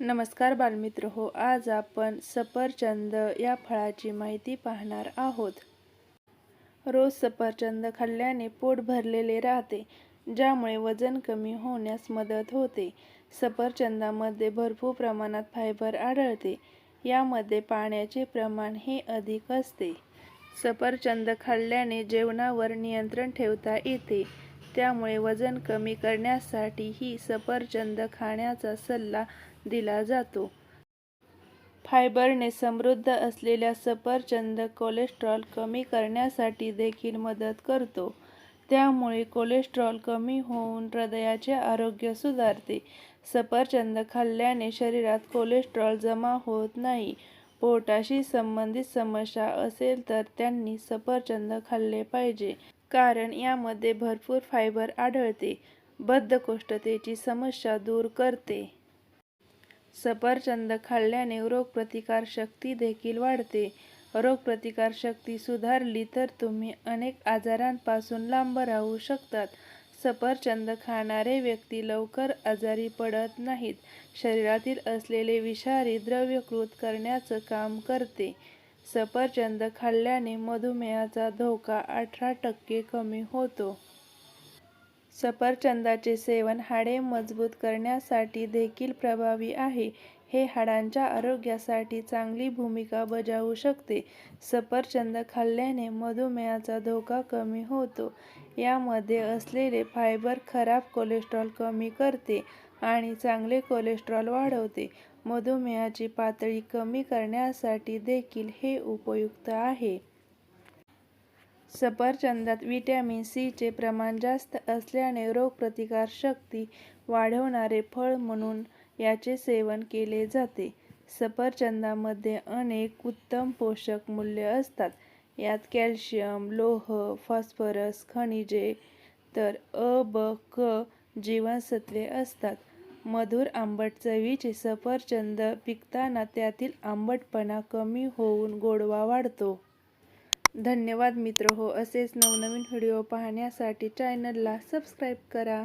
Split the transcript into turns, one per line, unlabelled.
नमस्कार बालमित्र हो आज आपण सफरचंद या फळाची माहिती पाहणार आहोत. रोज सफरचंद खाल्ल्याने पोट भरलेले राहते ज्यामुळे वजन कमी होण्यास मदत होते. सफरचंदामध्ये भरपूर प्रमाणात फायबर आढळते यामध्ये पाण्याचे प्रमाण हे अधिक असते. सफरचंद खाल्ल्याने जेवणावर नियंत्रण ठेवता येते त्यामुळे वजन कमी करण्यासाठी ही सफरचंद खाण्याचा सल्ला दिला जातो. फायबरने समृद्ध असलेल्या सफरचंद कोलेस्ट्रॉल कमी करण्यासाठी देखील मदत करतो. त्यामुळे कोलेस्ट्रॉल कमी होऊन हृदयाचे आरोग्य सुधारते. सफरचंद खाल्ल्याने शरीरात कोलेस्ट्रॉल जमा होत नाही. पोटाशी संबंधित समस्या असेल तर त्यांनी सफरचंद खाल्ले पाहिजे. कारण यामध्ये भरपूर फायबर आढळते बद्धकोष्ठतेची समस्या दूर करते. सफरचंद खाल्ल्याने रोगप्रतिकारशक्ती देखील वाढते. रोगप्रतिकारशक्ती सुधारली तर तुम्ही अनेक आजारांपासून लांब राहू शकतात. सफरचंद खाणारे व्यक्ती लवकर आजारी पडत नाहीत. शरीरातील असलेले विषारी द्रव्यकृत करण्याचं काम करते. सफरचंद खाल्ल्याने मधुमेहाचा धोका अठरा टक्के कमी होतो. सफरचंदाचे सेवन हाडे मजबूत करण्यासाठी देखील प्रभावी आहे. हे हाडांच्या आरोग्यासाठी चांगली भूमिका बजावू शकते. सफरचंद खाल्ल्याने मधुमेहाचा धोका कमी होतो. यामध्ये असलेले फायबर खराब कोलेस्ट्रॉल कमी करते आणि चांगले कोलेस्ट्रॉल वाढवते. मधुमेहाची पातळी कमी करण्यासाठी देखील हे उपयुक्त आहे. सफरचंदात व्हिटॅमिन सीचे प्रमाण जास्त असल्याने रोगप्रतिकारशक्ती वाढवणारे फळ म्हणून याचे सेवन केले जाते. सफरचंदामध्ये अनेक उत्तम पोषक मूल्य असतात. यात कॅल्शियम लोह फॉस्फरस खनिजे तर अ ब क जीवनसत्वे असतात. मधुर आंबट चवीचे सफरचंद पिकताना त्यातील आंबटपणा कमी होऊन गोडवा वाढतो. धन्यवाद मित्र. हो असेच नवनवीन व्हिडिओ पाहण्यासाठी चॅनलला सबस्क्राईब करा.